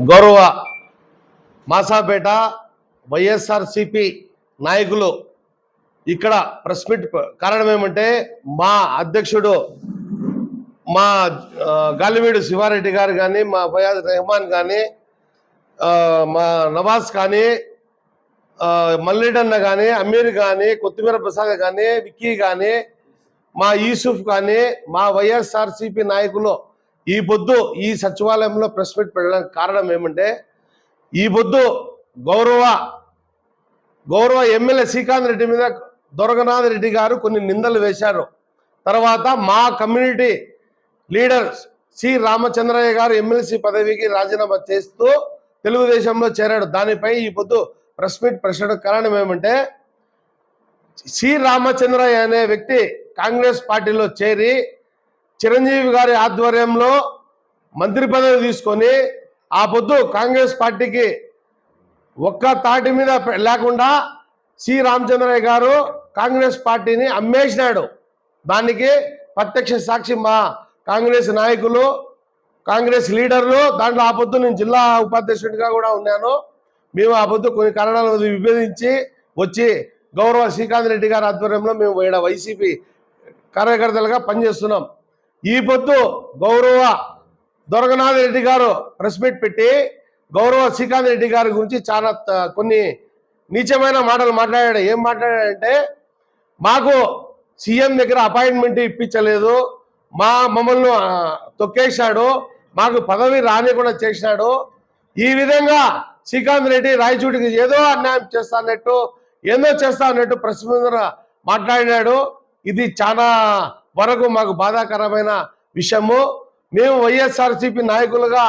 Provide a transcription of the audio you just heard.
గౌరవ మాసాపేట వైఎస్ఆర్సిపి నాయకులు ఇక్కడ ప్రెస్ మీట్ కారణం ఏమంటే మా అధ్యక్షుడు మా గాలివీడు శివారెడ్డి గారు కానీ మా ఫయాజ్ రెహమాన్ కానీ మా నవాజ్ కానీ మల్లిడన్న కానీ అమీర్ కానీ కొత్తిమీర ప్రసాద్ కానీ విక్కీ కానీ మా యూసుఫ్ కానీ మా వైఎస్ఆర్సిపి నాయకులు ఈ పొద్దు ఈ సచివాలయంలో ప్రెస్ మీట్ పెట్టడానికి కారణం ఏమంటే ఈ పొద్దు గౌరవ గౌరవ ఎమ్మెల్యే శ్రీకాంత్ రెడ్డి మీద దొరగనాథ్ రెడ్డి గారు కొన్ని నిందలు వేశారు. తర్వాత మా కమ్యూనిటీ లీడర్ సి రామచంద్రయ్య గారు ఎమ్మెల్సీ పదవికి రాజీనామా చేస్తూ తెలుగుదేశంలో చేరాడు. దానిపై ఈ పొద్దు ప్రెస్ మీట్ పెట్టడానికి కారణం ఏమంటే సి రామచంద్రయ్య అనే వ్యక్తి కాంగ్రెస్ పార్టీలో చేరి చిరంజీవి గారి ఆధ్వర్యంలో మంత్రి పదవి తీసుకొని ఆ పొద్దు కాంగ్రెస్ పార్టీకి ఒక్క తాటి మీద లేకుండా సి. రామచంద్రయ్య గారు కాంగ్రెస్ పార్టీని అమ్మేసినాడు. దానికి ప్రత్యక్ష సాక్షి మా కాంగ్రెస్ నాయకులు కాంగ్రెస్ లీడర్లు దాంట్లో ఆ పొద్దు నేను జిల్లా ఉపాధ్యక్షుడిగా కూడా ఉన్నాను. మేము ఆ పొద్దు కొన్ని కారణాల విభేదించి వచ్చి గౌరవ శ్రీకాంత్ రెడ్డి గారి ఆధ్వర్యంలో మేము ఇక్కడ వైసీపీ కార్యకర్తలుగా పనిచేస్తున్నాం. ఈ పొద్దు గౌరవ దొరగనాథ్ రెడ్డి గారు ప్రెస్ మీట్ పెట్టి గౌరవ శ్రీకాంత్ రెడ్డి గారి గురించి చాలా కొన్ని నీచమైన మాటలు మాట్లాడాడు. ఏం మాట్లాడాడంటే మాకు సీఎం దగ్గర అపాయింట్మెంట్ ఇప్పించలేదు. మా మమ్మల్ని తొక్కేశాడు. మాకు పదవి రానికుండా చేసినాడు ఈ విధంగా శ్రీకాంత్ రెడ్డి రాయచూడికి ఏదో అన్యాయం చేస్తా అన్నట్టు ఏందో చేస్తా అన్నట్టు ప్రెస్ మాట్లాడినాడు. ఇది చాలా వరకు మాకు బాధాకరమైన విషయము. మేము వైఎస్ఆర్సీపీ నాయకులుగా